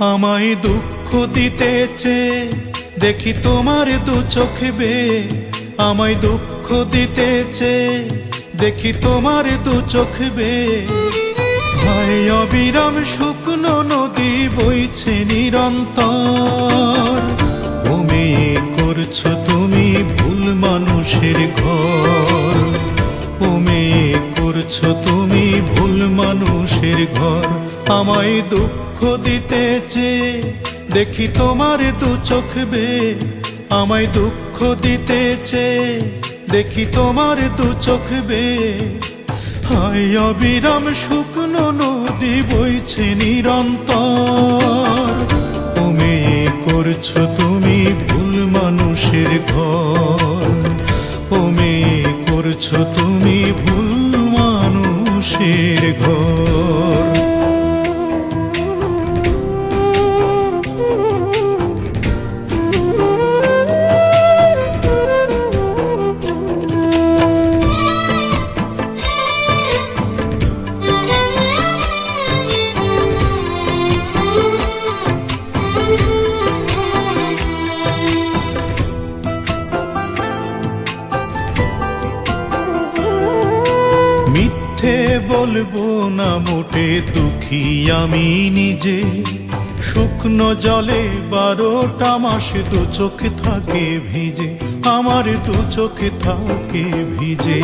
আমায় দুঃখ দিতেছে। দেখি তোমার দু চোখ বে আমায় দুঃখ দিতেছে। দেখি তোমার দু চোখ বে। হায় অবিরাম শুকনো নদী বইছে নিরন্তর। মেয়ে করছ তুমি ভুল মানুষের ঘর। মেয়ে করছ তুমি ভুল মানুষের ঘর। আমায় দুঃখ দিতেছে। দেখি তোমার দু চোখ বে, আমায় দুঃখ দিতেছে। দেখি তোমার দু চোখ বে। হায় অবিরাম শুকনো নদী বইছে নিরন্তর। তুমি করছ তুমি ভুল মানুষের ঘর। তুমি করছ তুমি ভুল মানুষের ঘর। বলব না মোটে দুঃখী আমি নিজে। শুকনো জলে বারোটা মাস দু চোখ থাকে ভিজে, আমার দু চোখ থাকে ভিজে।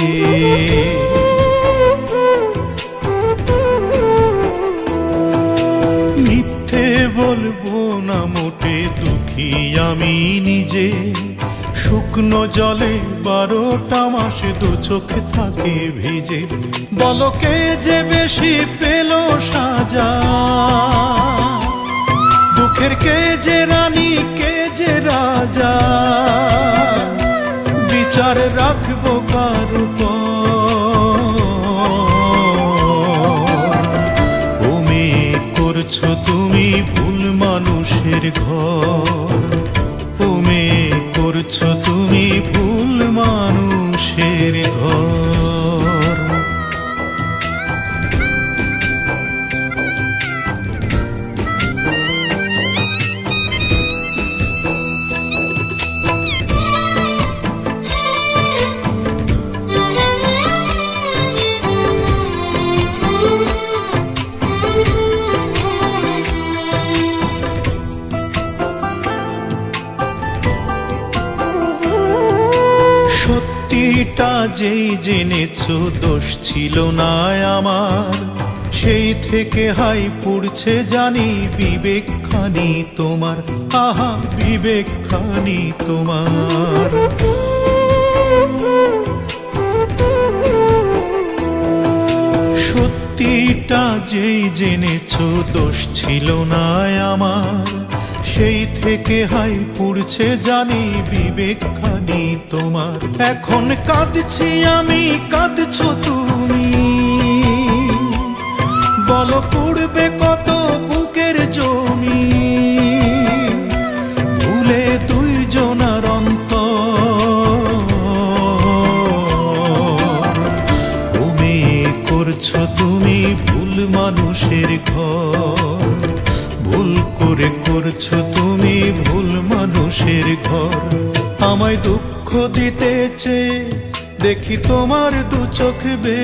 মিথ্যে বলব না মোটে দুঃখী আমি নিজে। শুকনো জলে বারোটা মাসে দু চোখ থাকে ভিজে। বলো কে যে বেশি পেল সাজা? দুঃখের কে যে রানী, কে যে রাজা? বিচার রাখব কার ও করছ তুমি ভুল মানুষের ঘর। সত্যিটা যেই জেনেছ, দোষ ছিল না আমার। সেই থেকে হাই পুড়ছে জানি বিবেক খানি তোমার। আহা বিবেক খানি তোমার। সত্যিটা যেই জেনেছ, দোষ ছিল না আমার। সেই থেকে হাই পুড়ছে জানি বিবেক খানি তোমার। এখন কাঁদছি আমি, কাঁদছ তুমি। বলো পুড়বে কত বুকের জমি। ভুলে দুইজনার অন্তর। ও মেয়ে করছ তুমি ভুল মানুষের ঘর। করছ তুমি ভুল মানুষের ঘর। আমায় দুঃখ দিতেছে, দেখি তোমার দু চোখ বে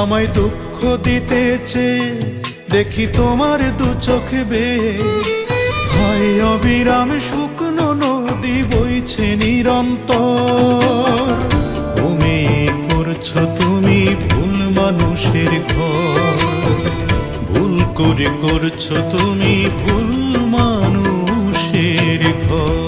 আমায় দুঃখ দিতেছে, দেখি তোমার দু চোখ বে হায় অবিরাম শুকনো নদী বইছে নিরন্তর। মেয়ে করছ তুমি ভুল মানুষের ঘর। করে করছ তুমি ভুল মানুষের ঘর।